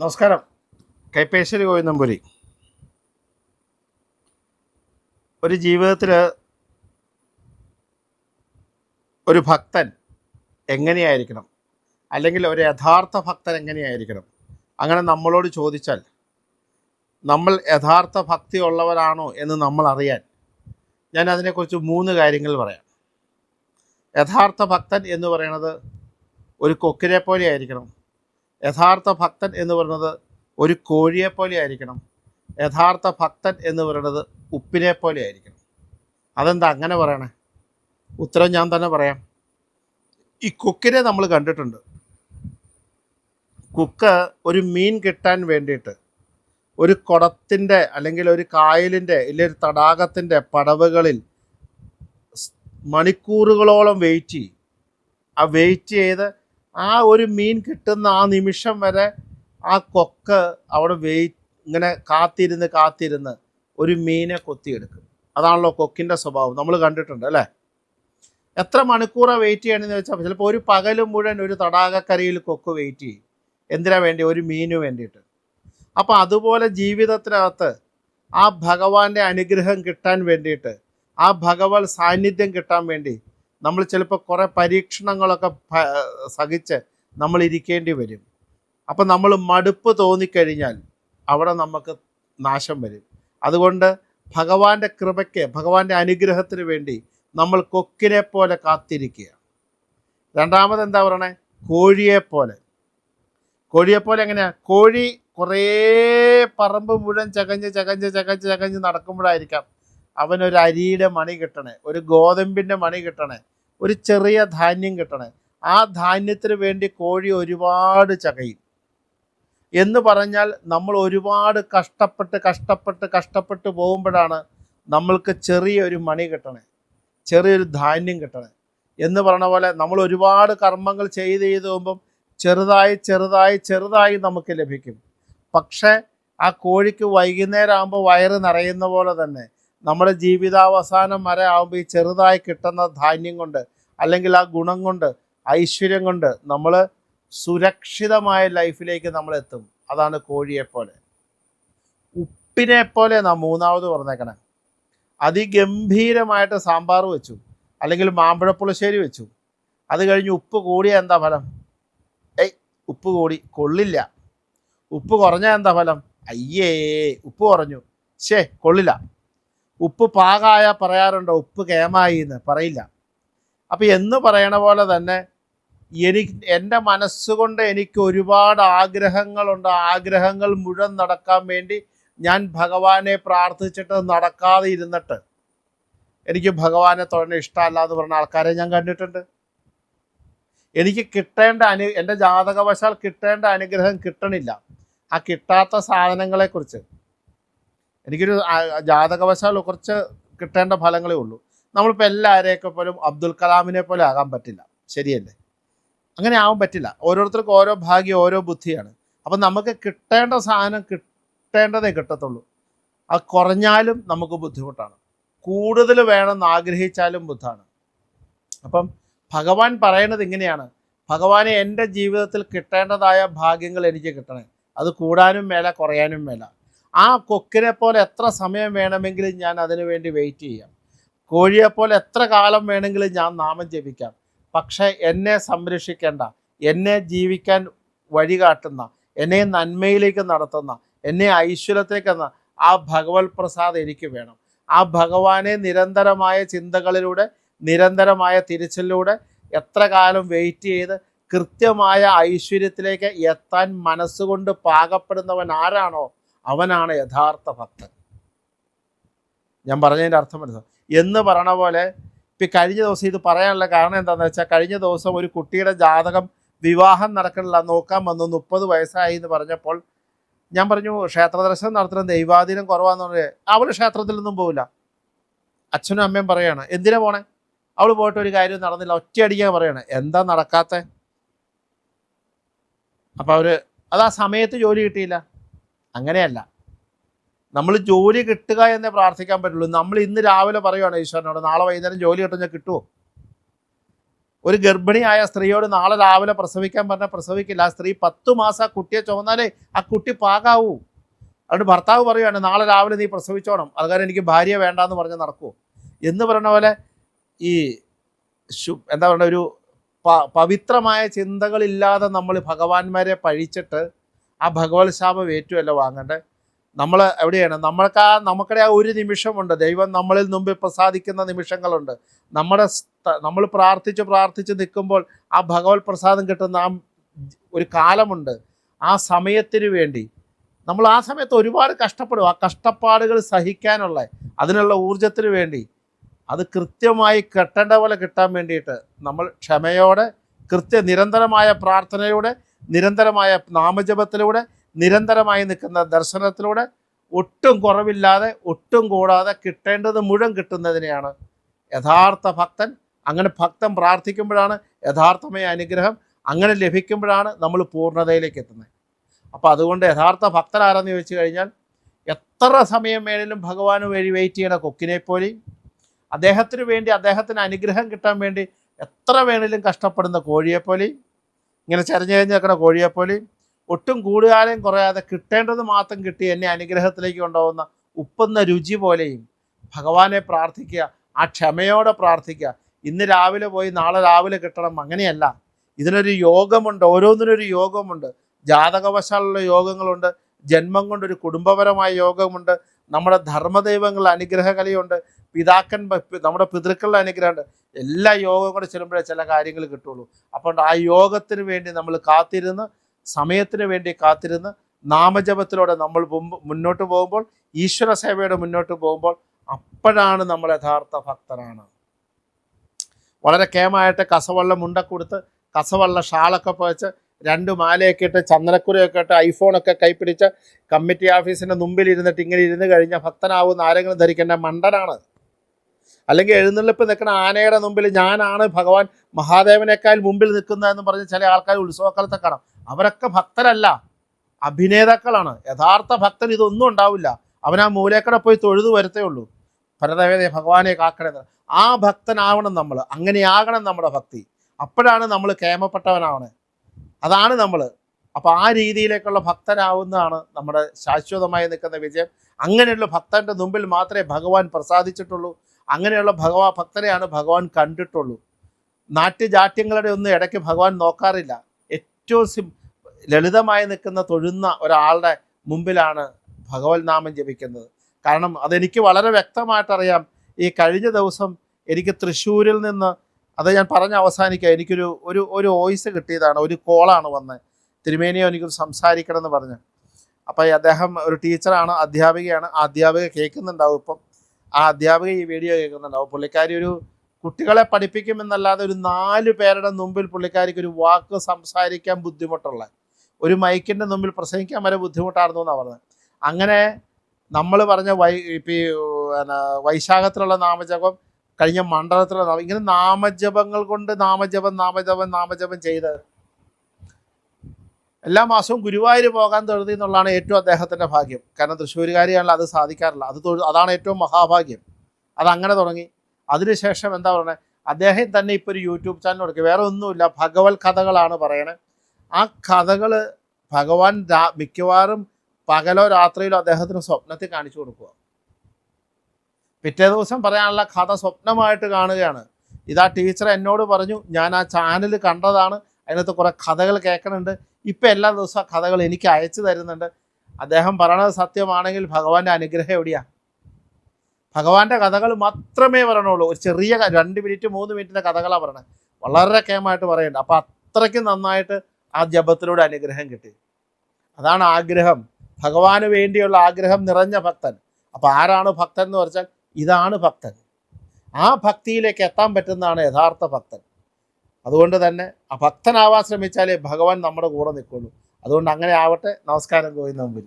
നമസ്കാരം. കൈപ്പേശ്വരി കോയനമ്പൂരി ഒരു ജീവിതത്തിൽ ഒരു ഭക്തൻ എങ്ങനെയായിരിക്കണം? അല്ലെങ്കിൽ ഒരു യഥാർത്ഥ ഭക്തൻ എങ്ങനെയായിരിക്കണം? അങ്ങനെ നമ്മളോട് ചോദിച്ചാൽ നമ്മൾ യഥാർത്ഥ ഭക്തി ഉള്ളവരാണോ എന്ന് നമ്മൾ അറിയാൻ ഞാൻ അതിനെക്കുറിച്ച് മൂന്ന് കാര്യങ്ങൾ പറയാം. യഥാർത്ഥ ഭക്തൻ എന്ന് പറയുന്നത് ഒരു കൊക്കിനെ പോലെ ആയിരിക്കണം യഥാർത്ഥ ഭക്തൻ എന്ന് പറയുന്നത് ഒരു കോഴിയെ പോലെ ആയിരിക്കണം. യഥാർത്ഥ ഭക്തൻ എന്ന് പറയുന്നത് ഉപ്പിനെ പോലെ ആയിരിക്കണം. അതെന്താ അങ്ങനെ പറയണേ? ഉത്തരം ഞാൻ തന്നെ പറയാം. ഈ കുക്കിനെ നമ്മൾ കണ്ടിട്ടുണ്ട്. കുക്ക് ഒരു മീൻ കിട്ടാൻ വേണ്ടിയിട്ട് ഒരു കുടത്തിന്റെ അല്ലെങ്കിൽ ഒരു കായലിന്റെ ഇല്ല ഒരു തടാകത്തിന്റെ പടവുകളിൽ മണിക്കൂറുകളോളം വെയിറ്റ് ചെയ്യും. ആ വെയിറ്റ് ചെയ്ത് ആ ഒരു മീൻ കിട്ടുന്ന ആ നിമിഷം വരെ ആ കൊക്ക് അവിടെ വെയിറ്റ് ഇങ്ങനെ കാത്തിരുന്ന് കാത്തിരുന്ന് ഒരു മീനെ കൊത്തിയെടുക്കും. അതാണല്ലോ കൊക്കിന്റെ സ്വഭാവം. നമ്മൾ കണ്ടിട്ടുണ്ട് അല്ലേ? എത്ര മണിക്കൂറാണ് വെയിറ്റ് ചെയ്യണമെന്ന് വെച്ചാൽ ചിലപ്പോൾ ഒരു പകലും മുഴുവൻ ഒരു തടാകക്കരയിൽ കൊക്ക് വെയിറ്റ് ചെയ്യും. എന്തിനാ വേണ്ടി? ഒരു മീനു വേണ്ടിയിട്ട്. അപ്പോൾ അതുപോലെ ജീവിതത്തിനകത്ത് ആ ഭഗവാന്റെ അനുഗ്രഹം കിട്ടാൻ വേണ്ടിയിട്ട് ആ ഭഗവത് സാന്നിധ്യം കിട്ടാൻ വേണ്ടി നമ്മൾ ചിലപ്പോൾ കുറേ പരീക്ഷണങ്ങളൊക്കെ സഹിച്ച് നമ്മൾ ഇരിക്കേണ്ടി വരും. അപ്പം നമ്മൾ മടുപ്പ് തോന്നിക്കഴിഞ്ഞാൽ അവിടെ നമുക്ക് നാശം വരും. അതുകൊണ്ട് ഭഗവാന്റെ കൃപയ്ക്ക് ഭഗവാന്റെ അനുഗ്രഹത്തിന് വേണ്ടി നമ്മൾ കൊക്കിനെ പോലെ കാത്തിരിക്കുക. രണ്ടാമത് എന്താ പറയണേ? കോഴിയെ പോലെ. എങ്ങനെയാ? കോഴി കുറേ പറമ്പ് മുഴുവൻ ചകഞ്ഞ് ചകഞ്ഞ് ചകഞ്ഞ് ചകഞ്ഞ് നടക്കുമ്പോഴായിരിക്കാം അവനൊരു അരിയുടെ മണി കിട്ടണേ ഒരു ഗോതമ്പിന്റെ മണി കിട്ടണേ. ഒരു ചെറിയ ധാന്യം കിട്ടണേ. ആ ധാന്യത്തിന് വേണ്ടി കോഴി ഒരുപാട് ചകയും. എന്ന് പറഞ്ഞാൽ നമ്മൾ ഒരുപാട് കഷ്ടപ്പെട്ട് കഷ്ടപ്പെട്ട് കഷ്ടപ്പെട്ട് പോകുമ്പോഴാണ് നമ്മൾക്ക് ചെറിയൊരു മണി കിട്ടണേ. ചെറിയൊരു ധാന്യം കിട്ടണേ. എന്ന് പറഞ്ഞ പോലെ നമ്മൾ ഒരുപാട് കർമ്മങ്ങൾ ചെയ്ത് ചെയ്ത് പോകുമ്പം ചെറുതായി ചെറുതായി ചെറുതായി നമുക്ക് ലഭിക്കും. പക്ഷേ ആ കോഴിക്ക് വൈകുന്നേരം ആകുമ്പോൾ വയറ് നിറയുന്ന പോലെ തന്നെ നമ്മുടെ ജീവിതാവസാനം വരെ ആകുമ്പോൾ ഈ ചെറുതായി കിട്ടുന്ന ധാന്യം കൊണ്ട് അല്ലെങ്കിൽ ആ ഗുണം കൊണ്ട് ഐശ്വര്യം കൊണ്ട് നമ്മൾ സുരക്ഷിതമായ ലൈഫിലേക്ക് നമ്മൾ എത്തും. അതാണ് കോഴിയെപ്പോലെ. ഉപ്പിനെ പോലെ നാം മൂന്നാമത് പറഞ്ഞേക്കണേ. അതിഗംഭീരമായിട്ട് സാമ്പാർ വെച്ചു. അല്ലെങ്കിൽ മാമ്പഴപ്പുളശ്ശേരി വെച്ചു. അത് കഴിഞ്ഞ് ഉപ്പ് കൂടിയ എന്താ ഫലം? ഏയ് ഉപ്പ് കൂടി. കൊള്ളില്ല. ഉപ്പ് കുറഞ്ഞാൽ എന്താ ഫലം? അയ്യേ ഉപ്പ് കുറഞ്ഞു. ശേ കൊള്ളില്ല. ഉപ്പ് പാകായ പറയാറുണ്ടോ? ഉപ്പ് കേമായി എന്ന് പറയില്ല. അപ്പം എന്ന് പറയണ പോലെ തന്നെ എനിക്ക് എന്റെ മനസ്സുകൊണ്ട് എനിക്ക് ഒരുപാട് ആഗ്രഹങ്ങളുണ്ട്. ആഗ്രഹങ്ങൾ മുഴുവൻ നടക്കാൻ വേണ്ടി ഞാൻ ഭഗവാനെ പ്രാർത്ഥിച്ചിട്ട് നടക്കാതെ ഇരുന്നിട്ട് എനിക്ക് ഭഗവാനെ തൊഴണ ഇഷ്ടമല്ല എന്ന് പറഞ്ഞ ആൾക്കാരെ ഞാൻ കണ്ടിട്ടുണ്ട്. എനിക്ക് കിട്ടേണ്ട അനു എന്റെ ജാതകവശാൽ കിട്ടേണ്ട അനുഗ്രഹം കിട്ടണില്ല. ആ കിട്ടാത്ത സാധനങ്ങളെക്കുറിച്ച് എനിക്കൊരു ജാതകവശാൽ കുറച്ച് കിട്ടേണ്ട ഫലങ്ങളേ ഉള്ളൂ. നമ്മളിപ്പോൾ എല്ലാവരെയൊക്കെ പോലും അബ്ദുൽ കലാമിനെ പോലെ ആകാൻ പറ്റില്ല. ശരിയല്ലേ? അങ്ങനെ ആവാൻ പറ്റില്ല. ഓരോരുത്തർക്കും ഓരോ ഭാഗ്യം ഓരോ ബുദ്ധിയാണ്. അപ്പം നമുക്ക് കിട്ടേണ്ട സാധനം കിട്ടേണ്ടതേ കിട്ടത്തുള്ളൂ. അത് കുറഞ്ഞാലും നമുക്ക് ബുദ്ധിമുട്ടാണ്. കൂടുതൽ വേണമെന്ന് ആഗ്രഹിച്ചാലും ബുദ്ധാണ്. അപ്പം ഭഗവാൻ പറയണത് ഇങ്ങനെയാണ്. ഭഗവാനെ എന്റെ ജീവിതത്തിൽ കിട്ടേണ്ടതായ ഭാഗ്യങ്ങൾ എനിക്ക് കിട്ടണേ. അത് കൂടാനും മേല കുറയാനും മേല. ആ കൊക്കിനെ പോലെ എത്ര സമയം വേണമെങ്കിലും ഞാൻ അതിനു വേണ്ടി വെയിറ്റ് ചെയ്യാം. കോഴിയെപ്പോലെ എത്ര കാലം വേണമെങ്കിലും ഞാൻ നാമം ജപിക്കാം. പക്ഷേ എന്നെ സംരക്ഷിക്കേണ്ട എന്നെ ജീവിക്കാൻ വഴി കാട്ടുന്ന എന്നെ നന്മയിലേക്ക് നടത്തുന്ന എന്നെ ഐശ്വര്യത്തേക്ക് ആ ഭഗവത് പ്രസാദ് എനിക്ക് വേണം. ആ ഭഗവാനെ നിരന്തരമായ ചിന്തകളിലൂടെ നിരന്തരമായ തിരിച്ചിലൂടെ എത്ര കാലം വെയിറ്റ് ചെയ്ത് കൃത്യമായ ഐശ്വര്യത്തിലേക്ക് എത്താൻ മനസ്സുകൊണ്ട് പാകപ്പെടുന്നവൻ ആരാണോ അവനാണ് യഥാർത്ഥ ഭക്തൻ. ഞാൻ പറഞ്ഞതിന്റെ അർത്ഥം മനസ്സിലാവും എന്ന് പറയണ പോലെ ഇപ്പം കഴിഞ്ഞ ദിവസം ഇത് പറയാനുള്ള കാരണം എന്താണെന്ന് വെച്ചാൽ കഴിഞ്ഞ ദിവസം ഒരു കുട്ടിയുടെ ജാതകം വിവാഹം നടക്കണില്ല. നോക്കാൻ വന്നു. മുപ്പത് വയസ്സായി എന്ന് പറഞ്ഞപ്പോൾ ഞാൻ പറഞ്ഞു ക്ഷേത്ര ദർശനം നടത്തുന്ന ദൈവാധീനം കുറവാന്ന് പറഞ്ഞത് അവൾ ക്ഷേത്രത്തിൽ നിന്നും പോവില്ല. അച്ഛനും അമ്മയും പറയാണ് എന്തിനാ പോണേ? അവൾ പോയിട്ട് ഒരു കാര്യം നടന്നില്ല. ഒറ്റയടിക്കാൻ പറയണേ എന്താ നടക്കാത്ത? അപ്പം അവർ അത് ആ സമയത്ത് ജോലി കിട്ടിയില്ല. അങ്ങനെയല്ല. നമ്മൾ ജോലി കിട്ടുക എന്നേ പ്രാർത്ഥിക്കാൻ പറ്റുള്ളൂ. നമ്മൾ ഇന്ന് രാവിലെ പറയുവാണ് ഈശ്വരനോട് നാളെ വൈകുന്നേരം ജോലി കിട്ടുന്ന കിട്ടുമോ ഒരു ഗർഭിണിയായ സ്ത്രീയോട് നാളെ രാവിലെ പ്രസവിക്കാൻ പറഞ്ഞാൽ പ്രസവിക്കില്ല. ആ സ്ത്രീ പത്ത് മാസം ആ കുട്ടിയെ ചുമന്നാലേ ആ കുട്ടി പാകാവൂ. അതുകൊണ്ട് ഭർത്താവ് പറയുവാണ് നാളെ രാവിലെ നീ പ്രസവിച്ചോണം. അതുകാരം എനിക്ക് ഭാര്യ വേണ്ടാന്ന് പറഞ്ഞ് നടക്കുമോ എന്ന് പറയുന്ന പോലെ ഈ ശു എന്താ പറയുക ഒരു പവിത്രമായ ചിന്തകളില്ലാതെ നമ്മൾ ഭഗവാന്മാരെ പഴിച്ചിട്ട് ആ ഭഗവത് ശാപം ഏറ്റുമല്ല വാങ്ങണ്ടേ? നമ്മൾ എവിടെയാണ്? നമ്മൾക്ക് ആ നമുക്കിടെ ആ ഒരു നിമിഷമുണ്ട്. ദൈവം നമ്മളിൽ മുമ്പിൽ പ്രസാദിക്കുന്ന നിമിഷങ്ങളുണ്ട്. നമ്മുടെ നമ്മൾ പ്രാർത്ഥിച്ച് പ്രാർത്ഥിച്ച് നിൽക്കുമ്പോൾ ആ ഭഗവത് പ്രസാദം കിട്ടുന്ന ആ ഒരു കാലമുണ്ട്. ആ സമയത്തിന് വേണ്ടി. നമ്മൾ ആ സമയത്ത് ഒരുപാട് കഷ്ടപ്പെടും. ആ കഷ്ടപ്പാടുകൾ സഹിക്കാനുള്ള അതിനുള്ള ഊർജത്തിന് വേണ്ടി. അത് കൃത്യമായി കെട്ടേണ്ട പോലെ കിട്ടാൻ വേണ്ടിയിട്ട് നമ്മൾ ക്ഷമയോടെ കൃത്യ നിരന്തരമായ പ്രാർത്ഥനയിലൂടെ നിരന്തരമായ നാമജപത്തിലൂടെ നിരന്തരമായി നിൽക്കുന്ന ദർശനത്തിലൂടെ ഒട്ടും കുറവില്ലാതെ ഒട്ടും കൂടാതെ കിട്ടേണ്ടത് മുഴുവൻ കിട്ടുന്നതിനെയാണ് യഥാർത്ഥ ഭക്തൻ. അങ്ങനെ ഭക്തൻ പ്രാർത്ഥിക്കുമ്പോഴാണ് യഥാർത്ഥമായ അനുഗ്രഹം. അങ്ങനെ ലഭിക്കുമ്പോഴാണ് നമ്മൾ പൂർണതയിലേക്ക് എത്തുന്നത്. അപ്പോൾ അതുകൊണ്ട് യഥാർത്ഥ ഭക്തൻ ആരെന്ന് ചോദിച്ചു കഴിഞ്ഞാൽ എത്ര സമയം വേണേലും ഭഗവാന് വേണ്ടി വെയിറ്റ് ചെയ്യണ കൊക്കിനെ പോലെയും അദ്ദേഹത്തിന് വേണ്ടി അദ്ദേഹത്തിന് അനുഗ്രഹം കിട്ടാൻ വേണ്ടി എത്ര വേണേലും കഷ്ടപ്പെടുന്ന കോഴിയെപ്പോലെയും ഇങ്ങനെ ചരഞ്ഞു കഴിഞ്ഞ് നിൽക്കുന്ന കോഴിയെപ്പോലെയും ഒട്ടും കൂടുകാലം കുറയാതെ കിട്ടേണ്ടത് മാത്രം കിട്ടി എന്നെ അനുഗ്രഹത്തിലേക്ക് കൊണ്ടുപോകുന്ന ഉപ്പുന്ന രുചി പോലെയും ഭഗവാനെ പ്രാർത്ഥിക്കുക ആ ക്ഷമയോടെ പ്രാർത്ഥിക്കുക. ഇന്ന് രാവിലെ പോയി നാളെ രാവിലെ കിട്ടണം അങ്ങനെയല്ല. ഇതിനൊരു യോഗമുണ്ട് ഓരോന്നിനൊരു യോഗമുണ്ട്. ജാതകവശാലുള്ള യോഗങ്ങളുണ്ട് ജന്മം കൊണ്ടൊരു കുടുംബപരമായ യോഗമുണ്ട് നമ്മുടെ ധർമ്മദൈവങ്ങളുടെ അനുഗ്രഹകലയുണ്ട്. പിതാക്കൻ നമ്മുടെ പിതൃക്കളുടെ അനുഗ്രഹമുണ്ട്. എല്ലാ യോഗം കൂടെ ചെല്ലുമ്പോഴേ ചില കാര്യങ്ങൾ കിട്ടുള്ളൂ. അപ്പോൾ ആ യോഗത്തിന് വേണ്ടി നമ്മൾ കാത്തിരുന്ന് സമയത്തിന് വേണ്ടി കാത്തിരുന്ന് നാമജപത്തിലൂടെ നമ്മൾ മുന്നോട്ട് പോകുമ്പോൾ ഈശ്വര സേവയുടെ മുന്നോട്ട് പോകുമ്പോൾ അപ്പോഴാണ് നമ്മൾ യഥാർത്ഥ ഭക്തനാണ് വളരെ കേമായിട്ട് കസവള്ള മുണ്ട കൊടുത്ത് കസവള്ള ഷാളൊക്കെ വെച്ച് രണ്ട് മാലയൊക്കെ ഇട്ട് ചന്ദനക്കുരയൊക്കെ ഇട്ട് ഐഫോണൊക്കെ കൈപ്പിടിച്ച് കമ്മിറ്റി ഓഫീസിന്റെ മുമ്പിൽ ഇരുന്നിട്ട് ഇങ്ങനെ ഇരുന്ന് കഴിഞ്ഞ ഭക്തനാവുന്ന ആരെങ്കിലും ധരിക്കേണ്ട മണ്ടനാണ്. അല്ലെങ്കിൽ എഴുന്നള്ളിപ്പ് നിൽക്കുന്ന ആനയുടെ മുമ്പിൽ ഞാനാണ് ഭഗവാൻ മഹാദേവനേക്കാൾ മുമ്പിൽ നിൽക്കുന്നതെന്ന് പറഞ്ഞ് ചില ആൾക്കാർ ഉത്സവക്കാലത്തെ കാണാം. അവരൊക്കെ ഭക്തരല്ല. അഭിനേതാക്കളാണ്. യഥാർത്ഥ ഭക്തൻ ഇതൊന്നും ഉണ്ടാവില്ല. അവൻ ആ മൂലേക്കടെ പോയി തൊഴുതു വരത്തേ ഉള്ളൂ. ഭരതവേദ ഭഗവാനെ കാക്കണേ. ആ ഭക്തനാവണം നമ്മൾ. അങ്ങനെയാകണം നമ്മുടെ ഭക്തി. അപ്പോഴാണ് നമ്മൾ കേമപ്പെട്ടവനാവണേ. അതാണ് നമ്മൾ. അപ്പോൾ ആ രീതിയിലേക്കുള്ള ഭക്തനാവുന്നതാണ് നമ്മുടെ ശാശ്വതമായി നിൽക്കുന്ന വിജയം. അങ്ങനെയുള്ള ഭക്തന്റെ മുമ്പിൽ മാത്രമേ ഭഗവാൻ പ്രസാദിച്ചിട്ടുള്ളൂ. അങ്ങനെയുള്ള ഭഗവാ ഭക്തരെയാണ് ഭഗവാൻ കണ്ടിട്ടുള്ളൂ. നാട്യജാട്യങ്ങളുടെ ഒന്നും ഇടയ്ക്ക് ഭഗവാൻ നോക്കാറില്ല. ഏറ്റവും സിം ലളിതമായി നിൽക്കുന്ന തൊഴുന്ന ഒരാളുടെ മുമ്പിലാണ് ഭഗവത് നാമം ജപിക്കുന്നത്. കാരണം അതെനിക്ക് വളരെ വ്യക്തമായിട്ടറിയാം. ഈ കഴിഞ്ഞ ദിവസം എനിക്ക് തൃശ്ശൂരിൽ നിന്ന് അത് ഞാൻ പറഞ്ഞ് അവസാനിക്കുക എനിക്കൊരു ഒരു ഒരു വോയിസ് കിട്ടിയതാണ് ഒരു കോളാണ് വന്നത് തിരുമേനിയോ എനിക്കൊരു സംസാരിക്കണം എന്ന് പറഞ്ഞ് അപ്പോൾ അദ്ദേഹം ഒരു ടീച്ചറാണ് അധ്യാപികയാണ്. ആ അധ്യാപിക കേൾക്കുന്നുണ്ടാവും ഇപ്പം. ആ അധ്യാപിക ഈ വീഡിയോ കേൾക്കുന്നുണ്ടാവും. പുള്ളിക്കാരി ഒരു കുട്ടികളെ പഠിപ്പിക്കുമെന്നല്ലാതെ ഒരു നാല് പേരുടെ മുമ്പിൽ പുള്ളിക്കാരിക്ക് ഒരു വാക്ക് സംസാരിക്കാൻ ബുദ്ധിമുട്ടുള്ള ഒരു മൈക്കിന്റെ മുമ്പിൽ പ്രസംഗിക്കാൻ വരെ ബുദ്ധിമുട്ടായിരുന്നു എന്നാണ് പറഞ്ഞത്. അങ്ങനെ നമ്മൾ പറഞ്ഞ വൈ പിന്നെ വൈശാഖത്തിലുള്ള നാമജപം കഴിഞ്ഞ മണ്ഡലത്തിലുള്ള ഇങ്ങനെ നാമജപങ്ങൾ കൊണ്ട് നാമജപം നാമജപം നാമജപം ചെയ്ത് എല്ലാ മാസവും ഗുരുവായൂർ പോകാൻ തൊഴുതി എന്നുള്ളതാണ് ഏറ്റവും അദ്ദേഹത്തിന്റെ ഭാഗ്യം. കാരണം തൃശ്ശൂരുകാരിയാണല്ലോ അത് സാധിക്കാറില്ല അത് തൊഴു അതാണ് ഏറ്റവും മഹാഭാഗ്യം. അതങ്ങനെ തുടങ്ങി. അതിനുശേഷം എന്താ പറയുന്നത് അദ്ദേഹം തന്നെ ഇപ്പോൾ ഒരു യൂട്യൂബ് ചാനൽ കൊടുക്കുക വേറെ ഒന്നുമില്ല. ഭഗവത് കഥകളാണ് പറയണത് ആ കഥകൾ ഭഗവാൻ മിക്കവാറും പകലോ രാത്രിയിലോ അദ്ദേഹത്തിന് സ്വപ്നത്തിൽ കാണിച്ചു കൊടുക്കുക. പിറ്റേ ദിവസം പറയാനുള്ള കഥ സ്വപ്നമായിട്ട് കാണുകയാണ്. ഇതാ ടീച്ചർ എന്നോട് പറഞ്ഞു ഞാൻ ആ ചാനൽ കണ്ടതാണ്. അതിനകത്ത് കുറേ കഥകൾ കേൾക്കുന്നുണ്ട് ഇപ്പം എല്ലാ ദിവസവും കഥകൾ എനിക്ക് അയച്ചു തരുന്നുണ്ട്. അദ്ദേഹം പറയണത് സത്യമാണെങ്കിൽ ഭഗവാന്റെ അനുഗ്രഹം എവിടെയാ? ഭഗവാന്റെ കഥകൾ മാത്രമേ പറയണുള്ളൂ. ഒരു ചെറിയ രണ്ട് മിനിറ്റ് മൂന്ന് മിനിറ്റിന്റെ കഥകളാണ് പറയണത്. വളരെ കേമായിട്ട് പറയുന്നുണ്ട്. അപ്പം അത്രയ്ക്ക് നന്നായിട്ട് ആ ജപത്തിലൂടെ അനുഗ്രഹം കിട്ടി. അതാണ് ആഗ്രഹം. ഭഗവാന് വേണ്ടിയുള്ള ആഗ്രഹം നിറഞ്ഞ ഭക്തൻ. അപ്പോൾ ആരാണ് ഭക്തൻ എന്ന് പറഞ്ഞാൽ ഇതാണ് ഭക്തൻ. ആ ഭക്തിയിലേക്ക് എത്താൻ പറ്റുന്നതാണ് യഥാർത്ഥ ഭക്തൻ. അതുകൊണ്ട് തന്നെ ഭക്തനാവാൻ ശ്രമിച്ചാലേ ഭഗവാൻ നമ്മുടെ കൂടെ നിൽക്കുള്ളൂ. അതുകൊണ്ട് അങ്ങനെ ആവട്ടെ. നമസ്കാരം ഗോവിന്ദ മുമ്പിൽ